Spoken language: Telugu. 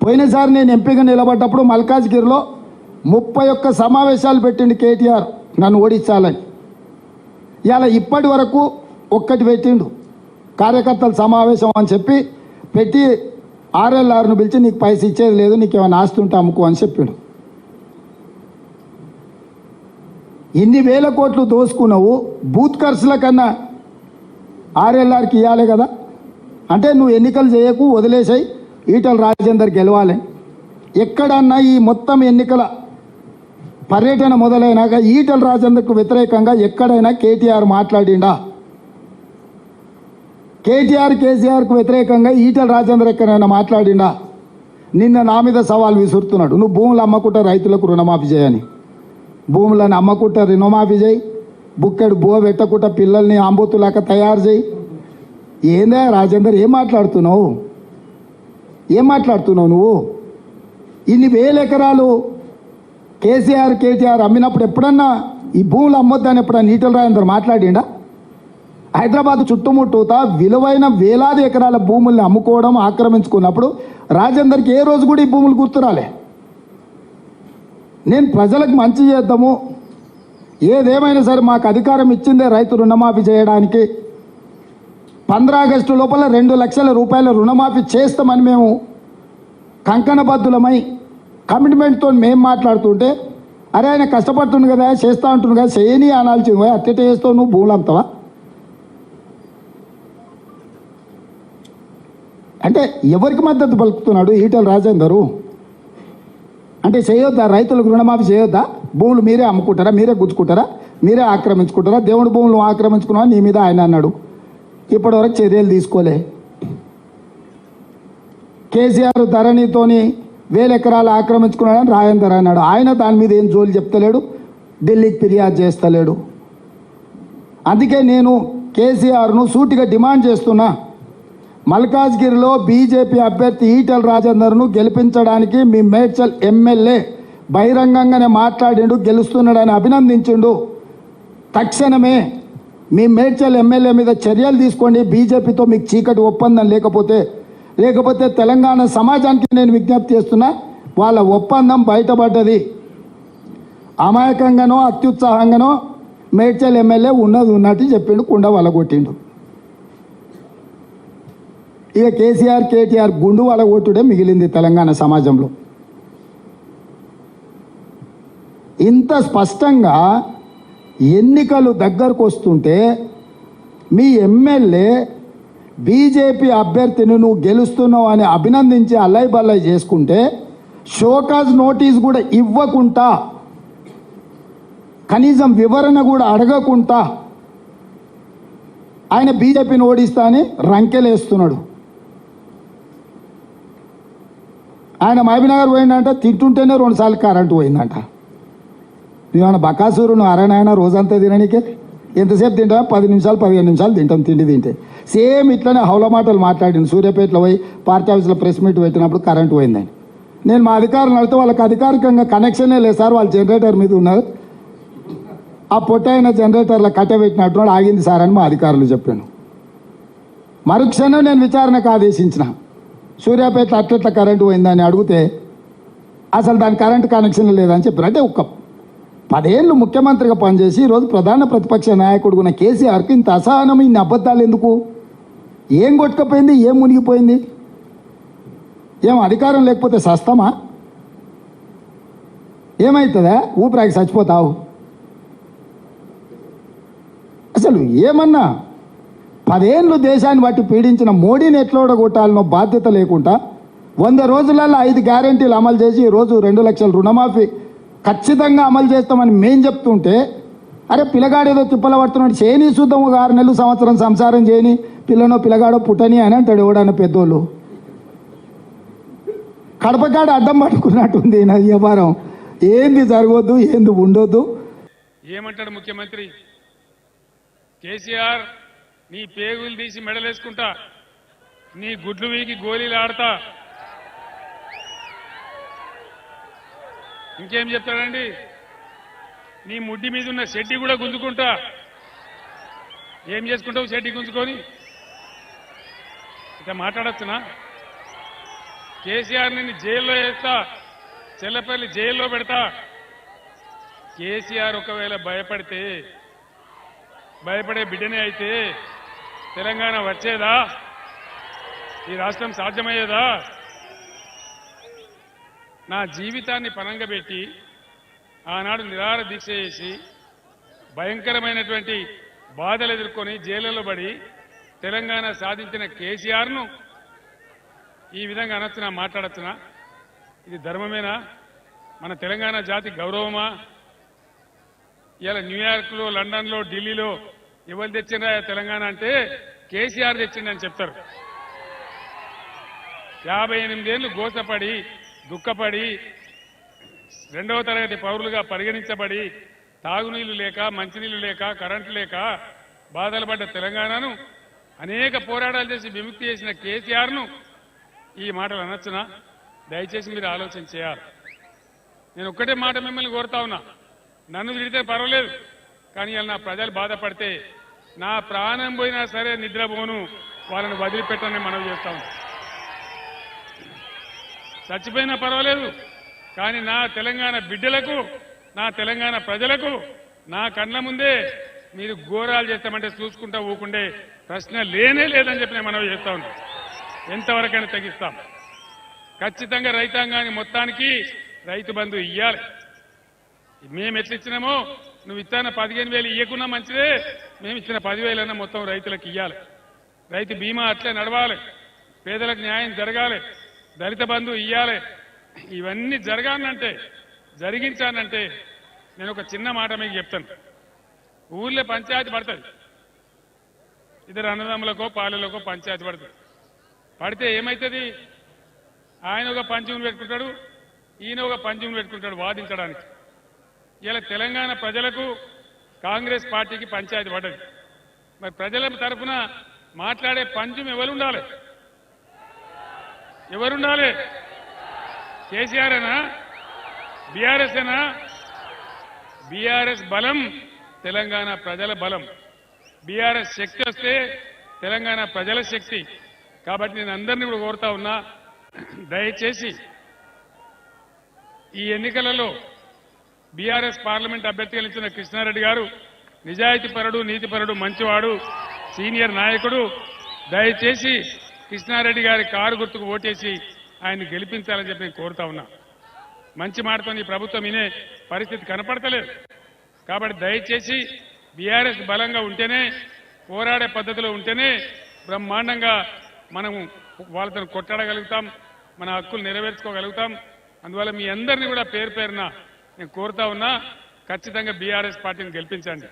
పోయినసారి నేను ఎంపీగా నిలబడ్డప్పుడు మల్కాజ్గిరిలో ముప్పై ఒక్క సమావేశాలు పెట్టిండు కేటీఆర్ నన్ను ఓడించాలని. ఇలా ఇప్పటి వరకు ఒక్కటి పెట్టిండు. కార్యకర్తల సమావేశం అని చెప్పి పెట్టి ఆర్ఎల్ఆర్ను పిలిచి నీకు పైసలు ఇచ్చేది లేదు నీకు ఏమైనా ఆస్తుంటే అమ్ముకో అని చెప్పాడు. ఇన్ని వేల కోట్లు దోసుకున్నావు బూత్ ఖర్చుల కన్నా ఆర్ఎల్ఆర్కి ఇవ్వాలి కదా. అంటే నువ్వు ఎన్నికలు చేయకు వదిలేసాయి. ఈటల రాజేందర్ గెలవాలి. ఎక్కడన్నా ఈ మొత్తం ఎన్నికల పర్యటన మొదలైనాక ఈటల రాజేందర్కు వ్యతిరేకంగా ఎక్కడైనా కేటీఆర్ మాట్లాడిండా? కేటీఆర్ కేసీఆర్కు వ్యతిరేకంగా ఈటల రాజేందర్ ఎక్కడైనా మాట్లాడిండా? నిన్న నా మీద సవాల్ విసురుతున్నాడు. నువ్వు భూములు అమ్మకుంటా రైతులకు రుణమాఫీ చేయని. భూములను అమ్మకుంటా రుణమాఫీ చేయి. బుక్కెడు బువ పెట్టకుండా పిల్లల్ని ఆంబోతులాక తయారు చేయి. ఏందా రాజేందర్ ఏం మాట్లాడుతున్నావు? ఏం మాట్లాడుతున్నావు నువ్వు? ఇన్ని వేల ఎకరాలు కేసీఆర్ కేటీఆర్ అమ్మినప్పుడు ఎప్పుడన్నా ఈ భూములు అమ్మొద్దని ఎప్పుడన్నా ఈటల రాజేందర్ మాట్లాడిండా? హైదరాబాద్ చుట్టుముట్టూత విలువైన వేలాది ఎకరాల భూముల్ని అమ్ముకోవడం ఆక్రమించుకున్నప్పుడు రాజేందర్కి ఏ రోజు కూడా ఈ భూములు గుర్తురాలే. నేను ప్రజలకు మంచి చేద్దాము. ఏదేమైనా సరే మాకు అధికారం ఇచ్చిందే రైతు రుణమాఫీ చేయడానికి. ఆగస్టు లోపల రెండు లక్షల రూపాయల రుణమాఫీ చేస్తామని మేము కంకణబద్ధులమై కమిట్మెంట్తో మేము మాట్లాడుతుంటే అరే ఆయన కష్టపడుతుంది కదా చేస్తా ఉంటుంది కదా చేయని అనాల్సింది పోయి అట్టెట చేస్తావు నువ్వు భూములు అమ్ముతావా? అంటే ఎవరికి మద్దతు పలుకుతున్నాడు ఈటల రాజేందరు అంటే చేయొద్దా? రైతులకు రుణమాఫీ చేయొద్దా? భూములు మీరే అమ్ముకుంటారా? మీరే గుచ్చుకుంటారా? మీరే ఆక్రమించుకుంటారా? దేవుడి భూములు ఆక్రమించుకున్నా నీ మీద ఆయన అన్నాడు. ఇప్పటివరకు చర్యలు తీసుకోలే. కేసీఆర్ ధరణితోని వేల ఎకరాలు ఆక్రమించుకున్నాడని రాజేందర్ అన్నాడు. ఆయన దాని మీద ఏం జోలి చెప్తలేడు ఢిల్లీకి ఫిర్యాదు చేస్తలేడు. అందుకే నేను కేసీఆర్ను సూటిగా డిమాండ్ చేస్తున్నా. మల్కాజ్గిరిలో బీజేపీ అభ్యర్థి ఈటల రాజేందర్ను గెలిపించడానికి మీ మేడ్చల్ ఎమ్మెల్యే బహిరంగంగానే మాట్లాడిండు గెలుస్తున్నాడని అభినందించిండు. తక్షణమే మీ మేడ్చల్ ఎమ్మెల్యే మీద చర్యలు తీసుకోండి. బీజేపీతో మీకు చీకటి ఒప్పందం లేకపోతే లేకపోతే తెలంగాణ సమాజానికి నేను విజ్ఞప్తి చేస్తున్నా వాళ్ళ ఒప్పందం బయటపడ్డది. అమాయకంగానో అత్యుత్సాహంగానో మేడ్చల్ ఎమ్మెల్యే ఉన్నది ఉన్నట్టు చెప్పిండు కుండ వలగొట్టిండు ఇక కేసీఆర్ కేటీఆర్ గుండు వలగొట్టుడే మిగిలింది తెలంగాణ సమాజంలో. ఇంత స్పష్టంగా ఎన్నికలు దగ్గరకు వస్తుంటే మీ ఎమ్మెల్యే బీజేపీ అభ్యర్థిని నువ్వు గెలుస్తున్నావు అని అభినందించి అల్లై బల్లై చేసుకుంటే షోకాజ్ నోటీస్ కూడా ఇవ్వకుండా కనీసం వివరణ కూడా అడగకుండా ఆయన బీజేపీని ఓడిస్తా అని రంకెలేస్తున్నాడు. ఆయన మహబీనగర్ పోయిందంట తింటుంటేనే రెండుసార్లు కరెంటు పోయిందంట. నువ్వేమన్నా బకాసూరు నువ్వు అరణాయన రోజంతా తిననీకే ఎంతసేపు తింటావా పది నిమిషాలు పదిహేను నిమిషాలు తింటాం తిండి తింటే. సేమ్ ఇట్లనే హౌల మాటలు మాట్లాడింది. సూర్యాపేటలో పోయి పార్టీ ఆఫీస్లో ప్రెస్ మీట్ పెట్టినప్పుడు కరెంటు పోయిందని. నేను మా అధికారులు అడిగితే వాళ్ళకి అధికారికంగా కనెక్షనే లేదు సార్ వాళ్ళు జనరేటర్ మీద ఉన్నారు. ఆ పొట్టైన జనరేటర్లో కట్టబెట్టినట్టు ఆగింది సార్ అని మా అధికారులు చెప్పాను. మరుక్షణం నేను విచారణకు ఆదేశించిన. సూర్యాపేట అట్లట్ల కరెంటు పోయిందని అడిగితే అసలు దాని కరెంటు కనెక్షన్ లేదని చెప్పారు. అంటే ఒక పదేళ్ళు ముఖ్యమంత్రిగా పనిచేసి ఈరోజు ప్రధాన ప్రతిపక్ష నాయకుడు ఉన్న కేసీఆర్కి ఇంత అసహనం ఇన్ని అబద్ధాలు ఎందుకు? ఏం కొట్టుకపోయింది? ఏం మునిగిపోయింది? ఏం అధికారం లేకపోతే సస్తమా? ఏమవుతుందా ఊపిరాకి చచ్చిపోతావు. అసలు ఏమన్నా పదేళ్ళు దేశాన్ని బట్టి పీడించిన మోడీని ఎట్లోడగొట్టాలనో బాధ్యత లేకుండా వంద రోజులలో ఐదు గ్యారెంటీలు అమలు చేసి ఈరోజు రెండు లక్షల రుణమాఫీ ఖచ్చితంగా అమలు చేస్తామని మేం చెప్తుంటే అరే పిల్లగాడు ఏదో తిప్పల పడుతున్నాడు చేయని చూద్దాం ఒక ఆరు నెలలు సంవత్సరం సంసారం చేయని పిల్లనో పిల్లగాడో పుట్టని అని అంటాడు ఎవడన్న పెద్దోళ్ళు. కడపకాడ అడ్డం పట్టుకున్నట్టుంది నా వ్యాపారం. ఏంది జరగవద్దు ఏంది ఉండొద్దు? ఏమంటాడు ముఖ్యమంత్రి? కేసీఆర్ నీ పేగులు తీసి మెడలేసుకుంటా నీ గుడ్లు వీగి గోళీలు ఆడతా ఇంకేం చెప్తాడండి? నీ ముడ్డి మీద ఉన్న షెడ్డి కూడా గుంజుకుంటా. ఏం చేసుకుంటావు షెడ్డి గుంజుకొని? ఇక మాట్లాడచ్చునా? కేసీఆర్ని జైల్లో వేస్తా చెల్లపల్లి జైల్లో పెడతా. కేసీఆర్ ఒకవేళ భయపడితే భయపడే బిడ్డనే అయితే తెలంగాణ వచ్చేదా? ఈ రాష్ట్రం సాధ్యమయ్యేదా? నా జీవితాన్ని పనంగా పెట్టి ఆనాడు నిరాహార దీక్ష చేసి భయంకరమైనటువంటి బాధలు ఎదుర్కొని జైలులో పడి తెలంగాణ సాధించిన కేసీఆర్ను ఈ విధంగా అనొచ్చునా మాట్లాడచ్చునా? ఇది ధర్మమేనా? మన తెలంగాణ జాతి గౌరవమా? ఇలా న్యూయార్క్లో లండన్లో ఢిల్లీలో ఎవరు తెచ్చిండ్రా తెలంగాణ అంటే కేసీఆర్ తెచ్చిండని చెప్తారు. యాభై ఎనిమిదేళ్ళు గోసపడి దుఃఖపడి రెండవ తరగతి పౌరులుగా పరిగణించబడి తాగునీళ్ళు లేక మంచినీళ్ళు లేక కరెంటు లేక బాధలు పడ్డ తెలంగాణను అనేక పోరాటాలు చేసి విముక్తి చేసిన కేసీఆర్ను ఈ మాటలు అనొచ్చునా? దయచేసి మీరు ఆలోచన చేయాలి. నేను ఒక్కటే మాట మిమ్మల్ని కోరుతా ఉన్నా. నన్ను తిడితే పర్వాలేదు కానీ ఇలా నా ప్రజలు బాధపడితే నా ప్రాణం పోయినా సరే నిద్రపోను. వాళ్ళని వదిలిపెట్టని మనం చేస్తా ఉన్నాం. చచ్చిపోయినా పర్వాలేదు. కానీ నా తెలంగాణ బిడ్డలకు నా తెలంగాణ ప్రజలకు నా కళ్ళ ముందే మీరు ఘోరాలు చేస్తామంటే చూసుకుంటా ఊకుండే ప్రశ్న లేనే లేదని చెప్పి నేను మనవి చేస్తా ఉంటాం ఎంతవరకైనా తగ్గిస్తాం. ఖచ్చితంగా రైతాంగాన్ని మొత్తానికి రైతు బంధు ఇయ్యాలి. మేము ఎట్లా ఇచ్చినామో నువ్వు ఇచ్చిన పదిహేను వేలు ఇవ్వకున్నా మంచిదే మేము ఇచ్చిన పదివేలన్నా మొత్తం రైతులకు ఇవ్వాలి రైతు బీమా అట్లే నడవాలి. పేదలకు న్యాయం జరగాలి. దళిత బంధు ఇయ్యాలి. ఇవన్నీ జరగానంటే జరిగించానంటే నేను ఒక చిన్న మాట మీకు చెప్తాను. ఊర్లో పంచాయతీ పడుతుంది. ఇద్దరు అన్నదమ్ములకో పాలెలకో పంచాయతీ పడుతుంది. పడితే ఏమవుతుంది ఆయన ఒక పంచమును పెట్టుకుంటాడు ఈయన ఒక పంచమును పెట్టుకుంటాడు వాదించడానికి. ఇలా తెలంగాణ ప్రజలకు కాంగ్రెస్ పార్టీకి పంచాయతీ పడ్డది. మరి ప్రజల తరఫున మాట్లాడే పంచం ఎవరు ఉండాలి? ఎవరుండాలి? కేసీఆర్ అయినా బీఆర్ఎస్ అయినా బీఆర్ఎస్ బలం తెలంగాణ ప్రజల బలం. బీఆర్ఎస్ శక్తి వస్తే తెలంగాణ ప్రజల శక్తి. కాబట్టి నేను అందరినీ కూడా కోరుతా ఉన్నా దయచేసి ఈ ఎన్నికలలో బీఆర్ఎస్ పార్లమెంట్ అభ్యర్థిగా నిలిచిన కృష్ణారెడ్డి గారు నిజాయితీపరుడు నీతిపరుడు మంచివాడు సీనియర్ నాయకుడు దయచేసి కృష్ణారెడ్డి గారి కారు గుర్తుకు ఓటేసి ఆయన్ని గెలిపించాలని చెప్పి నేను కోరుతా ఉన్నా. మంచి మాటతో ఈ ప్రభుత్వం వినే పరిస్థితి కనపడతలేదు. కాబట్టి దయచేసి బీఆర్ఎస్ బలంగా ఉంటేనే పోరాడే పద్ధతిలో ఉంటేనే బ్రహ్మాండంగా మనం వాళ్ళతో కొట్టాడగలుగుతాం మన హక్కులు నెరవేర్చుకోగలుగుతాం. అందువల్ల మీ అందరినీ కూడా పేరు పేరున నేను కోరుతా ఉన్నా ఖచ్చితంగా బీఆర్ఎస్ పార్టీని గెలిపించండి.